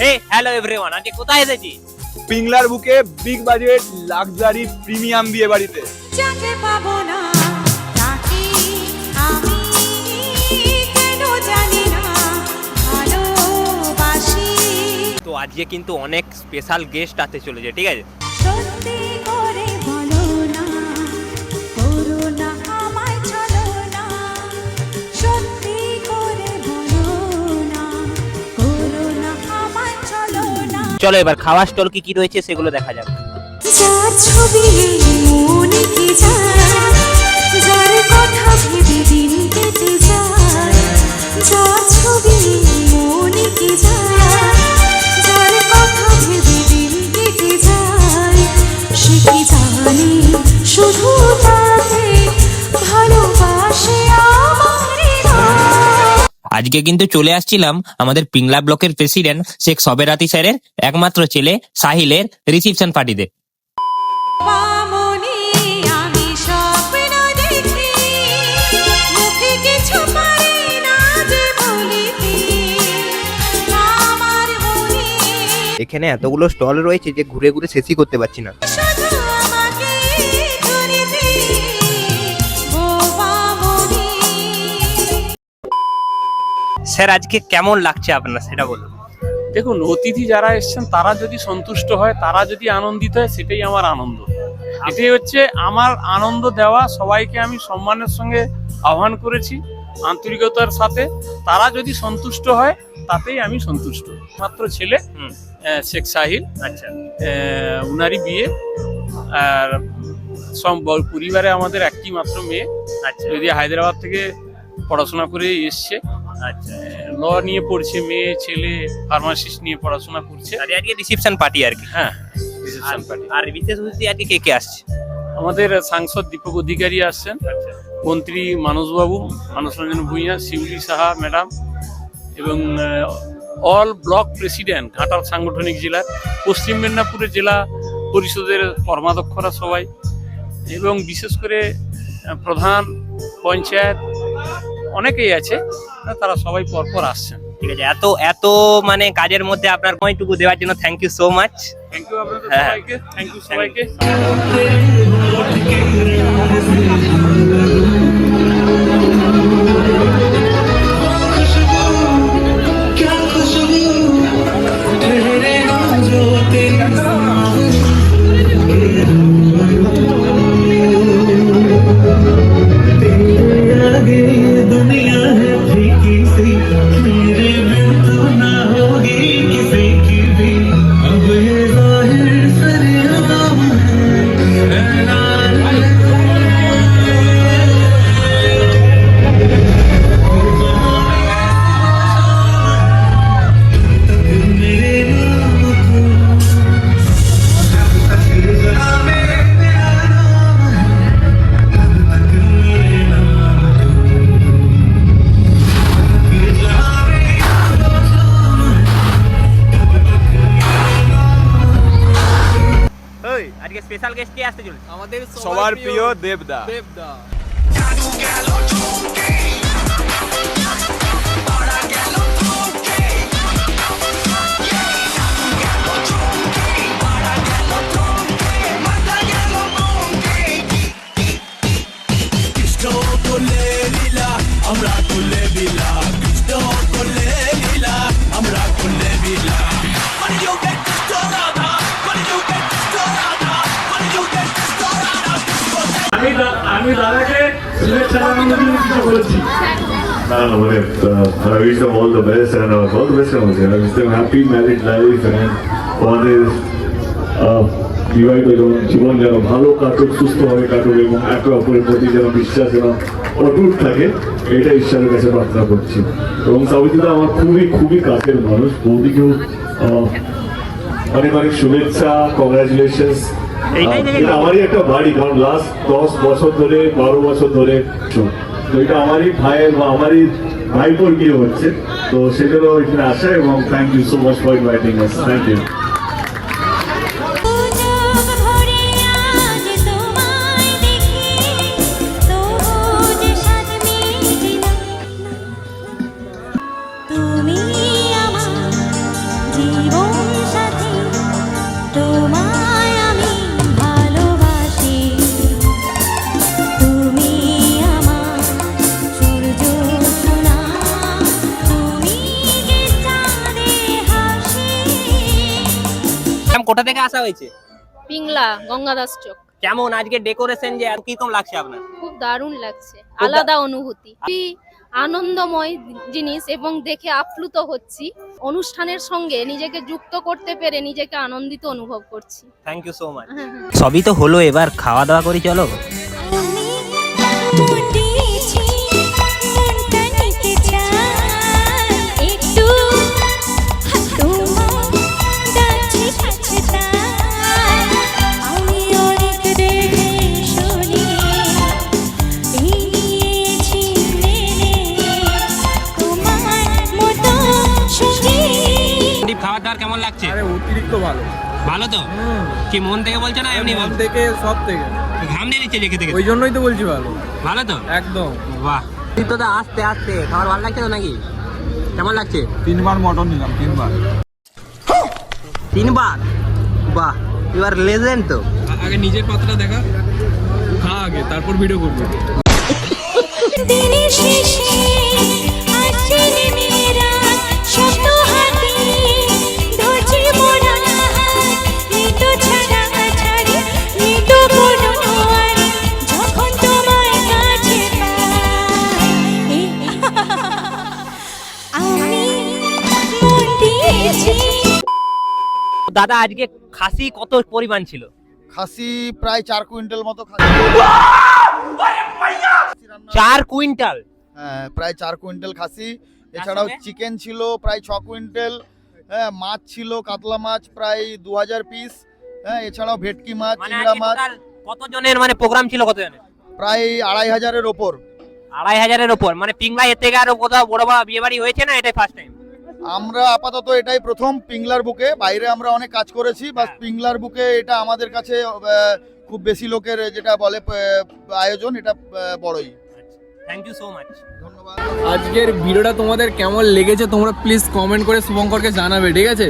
হে hello everyone আজকে কোথায় এসেছি? পিংলার বুকে বিগ বাজেট লাক্সারি প্রিমিয়াম বিয়ে বাড়িতে। যাকে পাবো না তাকে আমি কেন জানি না ভালোবাসি। তো আজকে কিন্তু অনেক স্পেশাল গেস্ট আসতে চলেছে ঠিক আছে? সত্যি চলো এবার খাওয়ার স্টল কি কি রয়েছে সেগুলো দেখা যাক। যার ছবি মনে কি যায়। আজকে কিন্তু চলে আসছিলাম আমাদের পিংলা ব্লকের প্রেসিডেন্ট শেখ সবেরাতি স্যারের একমাত্র ছেলে সাহিলের রিসিপশন পার্টিতে বামনি আমি স্বপ্ন দেখি মুখে কিছু পারি না যে বলিতে। আমার এখানে এতগুলো স্টল রয়েছে যে ঘুরে ঘুরে শেষই করতে পারছি না। স্যার আজকে কেমন লাগছে আপনার? সেটা বলুন। দেখুন অতিথি যারা এসছেন তারা যদি সন্তুষ্ট হয় তারা যদি আনন্দিত হয় সেটাই আমার আনন্দ। এটাই হচ্ছে আমার আনন্দ দেওয়া। সবাইকে আমি সম্মানের সঙ্গে আহ্বান করেছি আন্তরিকতার সাথে। তারা যদি সন্তুষ্ট হয় তাতেই আমি সন্তুষ্ট। মাত্র ছেলে শেখ সাহিল। আচ্ছা। উনারই বিয়ে। আর সব পরিবারে আমাদের একটি মাত্র মেয়ে। আচ্ছা। যদি হায়দ্রাবাদ থেকে পড়াশোনা করে এসছে আচ্ছা ল নিয়ে পড়ছে মেয়ে ছেলে ফার্মাসিস্ট নিয়ে পড়াশোনা করছে। আর আজকে রিসিপশন পার্টি আর কি। হ্যাঁ reception party। আর বিশেষ অতিথি আজকে কে কে আসছে? আমাদের সাংসদ দীপক অধিকারী আসছেন মন্ত্রী মানসবাবু মানস রঞ্জন ভূঁইয়া শিউলি সাহা ম্যাডাম এবং অল ব্লক প্রেসিডেন্ট ঘাটাল সাংগঠনিক জেলার পশ্চিম মেদিনীপুরের জেলা পরিষদের কর্মাধ্যক্ষরা সবাই এবং বিশেষ করে প্রধান পঞ্চায়েত অনেকেই আছে তারা সবাই পরপর আসছেন। ঠিক আছে এত এত মানে কাজের মধ্যে আপনার কয়টুকু দেওয়ার জন্য thank you so much thank you আপনাদের হ্যাঁ। সবাইকে থ্যাংক ইউ সবাইকে। স্পেশাল গেস্ট কে আসতে চলেছে। আমাদের সবার প্রিয় দেবদা। দেবদা। No, no, uh, I wish them all the best and uh, all the best I wish them happy married life and আমাদের uh, বিবাহিত জীবন যেন ভালো কাটুক কাটুক এবং একে অপরের প্রতি যেন বিশ্বাস যেন অটুট থাকে এটা ঈশ্বরের কাছে প্রার্থনা করছি। এবং সাবিতিদা আমার খুবই খুবই কাছের মানুষ বৌদিকেও অনেক অনেক শুভেচ্ছা কংগ্রাচুলেশন এইটাই দেখে এটা আমারই একটা বাড়ি কারণ লাস্ট দশ বছর ধরে বারো বছর ধরে তো এটা আমারই ভাইয়ের বা আমারই ভাইপোর বিয়ে হচ্ছে। তো সেজন্য এখানে আসা এবং thank you so much for inviting us thank you আসা হয়েছে? পিংলা গঙ্গাদাস চক। কেমন আজকে ডেকোরেশন যে আর কীরকম লাগছে আপনার? খুব দারুণ লাগছে। আলাদা অনুভূতি। খুবই আনন্দময় জিনিস এবং দেখে আপ্লুত হচ্ছি। অনুষ্ঠানের সঙ্গে নিজেকে যুক্ত করতে পেরে নিজেকে আনন্দিত অনুভব করছি। থ্যাংক ইউ সো মাচ হ্যাঁ, হ্যাঁ। সবই তো হলো এবার খাওয়া দাওয়া করি চলো। কেমন লাগছে? আরে অতিরিক্ত ভালো। ভালো তো? কি মন থেকে বলছো না এমনি মন থেকে সব থেকে। ঘাম নিয়ে নিচ্ছে দেখে থেকে। ওই জন্যই তো বলছি ভালো। ভালো তো? একদম। বাহ। তুই তো আস্তে আস্তে। খাবার ভালো লাগছে তো নাকি? কেমন লাগছে? তিনবার মটন নিলাম তিনবার। তিনবার? বাহ ইউ আর লেজেন্ড তো আগে নিজের পাত্রটা দেখা খা আগে তারপর ভিডিও করব। দিনের শেষে দাদা আজকে খাসি কত পরিমাণ ছিল? খাসি প্রায় চার কুইন্টাল মতো খাসি। চার কুইন্টাল? হ্যাঁ প্রায় চার কুইন্টাল খাসি। এছাড়াও চিকেন ছিল প্রায় ছ কুইন্টাল। হ্যাঁ মাছ ছিল কাতলা মাছ প্রায় দু হাজার পিস। হ্যাঁ এছাড়াও ভেটকি মাছ মানে চিংড়া মাছ। total কত জনের মানে প্রোগ্রাম ছিল কত জনের প্রায় আড়াই হাজারের ওপর। আড়াই হাজারের ওপর। মানে পিংলা এর থেকে আরও কোথাও বড় বড় বিয়ে বাড়ি হয়েছে না? এটাই ফার্স্ট টাইম আমরা আপাতত এটাই প্রথম পিংলার বুকে। বাইরে আমরা অনেক কাজ করেছি বা হ্যাঁ। পিংলার বুকে এটা আমাদের কাছে খুব বেশি লোকের যেটা বলে আয়োজন এটা বড়ই। থ্যাংক ইউ সো মাচ ধন্যবাদ। আজকের ভিডিওটা তোমাদের কেমন লেগেছে তোমরা প্লিজ কমেন্ট করে শুভঙ্করকে জানাবে ঠিক আছে?